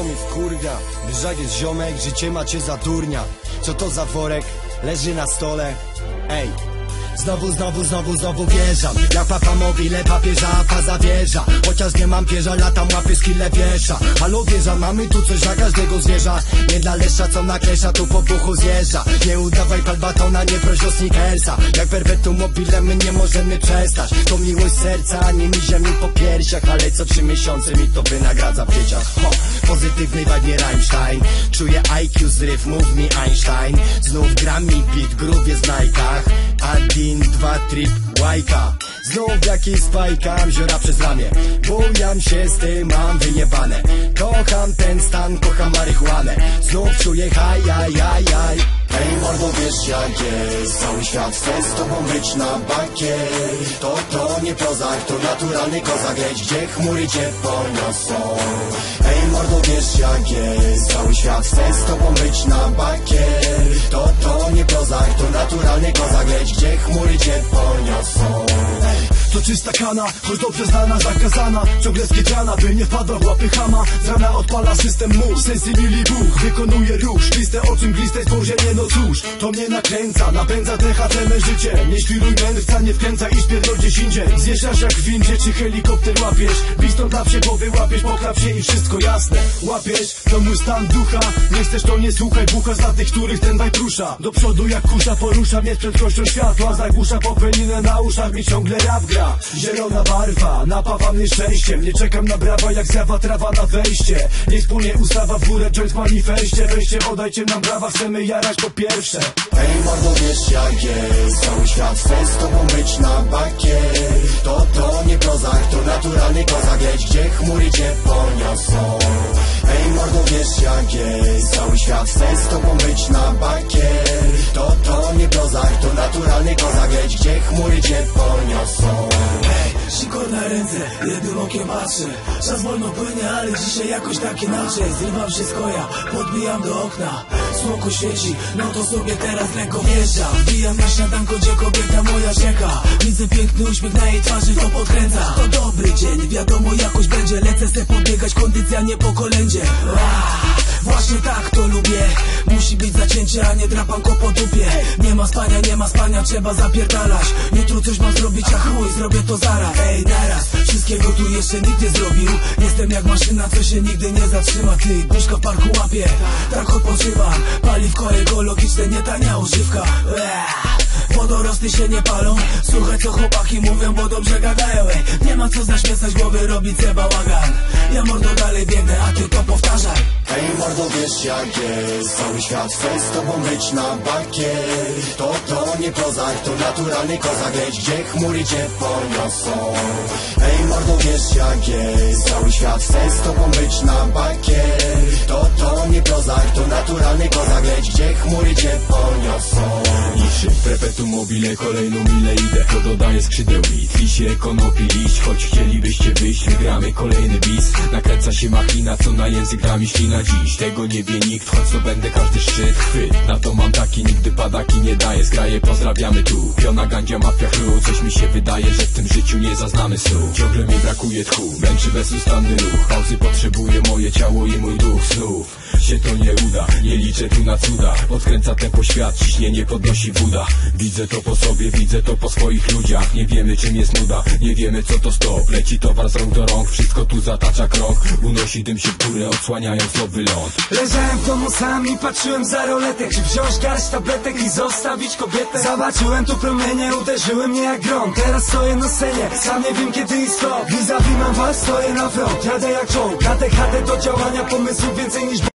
wszystko mi wkurwia Wiesz jest ziomek, życie macie za durnia. Co to za worek, leży na stole. Ej Znowu, znowu, znowu, znowu wjeżdżam. Jak papa mobile, papieża, faza wieża Chociaż nie mam pierza, latam łapy skille wiesza Halo wieża, mamy tu coś dla każdego zwierza. Nie dla lesza, co naklesza, tu po puchu zjeżdża. Nie udawaj palbatona, nie proś o sneakersa. Jak perpetuum mobile, my nie możemy przestać. To miłość serca, ani mi ziemi po piersiach. Ale co trzy miesiące mi to wynagradza w dzieciach. Ho, pozytywnej wadnie Rammstein. Czuję IQ z ryf, mów mi Einstein. Znów gra mi beat, groove jest w najkach Adin, dwa, trip, łajka. Znów jakiś spajkam, ziora przez ramię. Bujam się z tym, mam wyjebane. Kocham ten stan, kocham marihuanę. Znów czuję haj, jaj, jaj, jaj Ej mordo, wiesz jak jest. Cały świat chce z tobą być na bakier To, to nie prozak, to naturalny kozak. Leć gdzie chmury cię poniosą? Ej mordo, wiesz jak jest. Cały świat chce z tobą być na bakier To, to nie prozak, to naturalny kozak gdzie chmury cię poniosą To czysta kana, choć dobrze znana, zakazana. Ciągle skitrana, by nie wpadła w łapy hama Z rana odpala system mów, sensibili buch Wykonuje ruch, szkliste o czym gliste stworzenie No cóż, to mnie nakręca Napędza DHT me życie. Nie świruj mędrca, nie wkręca i spierdol gdzieś indziej Zjeżdżasz jak w windzie, czy helikopter łapiesz. Pistol dla się głowy łapiesz, poklap się i wszystko jasne. Łapiesz, to mój stan ducha. Nie chcesz to nie słuchaj, bucha dla tych, których ten bajt rusza. Do przodu jak kusza porusza mnie z prędkością światła. Zagłusza popęninę na uszach, mi ciągle rap gra Zielona barwa, napawa mnie szczęściem. Nie czekam na brawa, jak zjawa trawa na wejście. Niech spłonie ustawa w górę, joint manifestie. Weźcie, oddajcie nam brawa, chcemy jarać po pierwsze. Ej mordo, wiesz jak jest. Cały świat chce z tobą być na bakier To, to nie prozak, to naturalny kozak. Leć gdzie chmury cię poniosą Ej mordo, wiesz jak jest. Cały świat chce z tobą być na bakier To, to nie prozak, to naturalny kozak. Leć gdzie chmury cię poniosą. Sikor na ręce, jednym okiem patrzę. Czas wolno płynie, ale dzisiaj jakoś tak inaczej. Zrywam się z koja, podbijam do okna. Słonko świeci, no to sobie teraz lekko wjeżdżam Wbijam na śniadanko, gdzie kobieta moja czeka. Widzę piękny uśmiech na jej twarzy, to podkręca. To dobry dzień, wiadomo jakoś będzie. Lecę se pobiegać, kondycja nie po kolędzie. Właśnie tak to lubię Musi być zacięcie, a nie drapanko po dupie. Nie ma spania, nie ma spania, trzeba zapierdalać. Jutro coś mam zrobić, a chuj, zrobię to zaraz. Ej, naraz, wszystkiego tu jeszcze nikt nie zrobił. Jestem jak maszyna, co się nigdy nie zatrzyma. Ty, buźka w parku łapie, tak odpoczywam Paliwko ekologiczne, nie tania używka. Eee. Wodorosty się nie palą. Słuchaj co chłopaki mówią, bo dobrze gadają. Ej, Nie ma co zaśmiecać głowy, robić bałagan Ja mordo wiesz jak jest. Cały świat chce z tobą być na bakier To, to nie prozak, to naturalny kozak. Leć gdzie chmury cię poniosą Ej mordo, wiesz jak jest. Cały świat chce z tobą być na bakier To, to nie prozak, to naturalny kozak. Leć gdzie chmury cię poniosą Niczym perpetuum mobile, kolejną milę idę. To dodaje skrzydeł mi, lisie, konopi, liść. Choć chcielibyście wyjść, wygramy kolejny bis. Nakręca się machina, co na język da mi ślina. Dziś Tego nie wie nikt, choć to będę każdy szczyt. Chwyt, na to mam taki, nigdy padaki nie daje. Zgraje, pozdrawiamy tu, piona, gandzia, mafia, chru. Coś mi się wydaje, że w tym życiu nie zaznamy snu. Ciągle mi brakuje tchu, męczy bezustanny ruch. Pauzy potrzebuje moje ciało i mój duch Znów się to nie uda, nie liczę tu na cuda. Odkręca tempo świat, ciśnienie podnosi woda Widzę to po sobie, widzę to po swoich ludziach. Nie wiemy czym jest nuda, nie wiemy co to stop Leci towar z rąk do rąk, wszystko tu zatacza krąg Unosi dym się w górę, odsłaniając nowy ląd Leżałem w domu sam i patrzyłem za roletek Czy wziąć garść tabletek i zostawić kobietę? Zobaczyłem tu promienie, uderzyły mnie jak grom. Teraz stoję na scenie, sam nie wiem kiedy i stop Vis-a-vis mam was, stoję na front Jadę jak czołg, THD do działania pomysłów więcej niż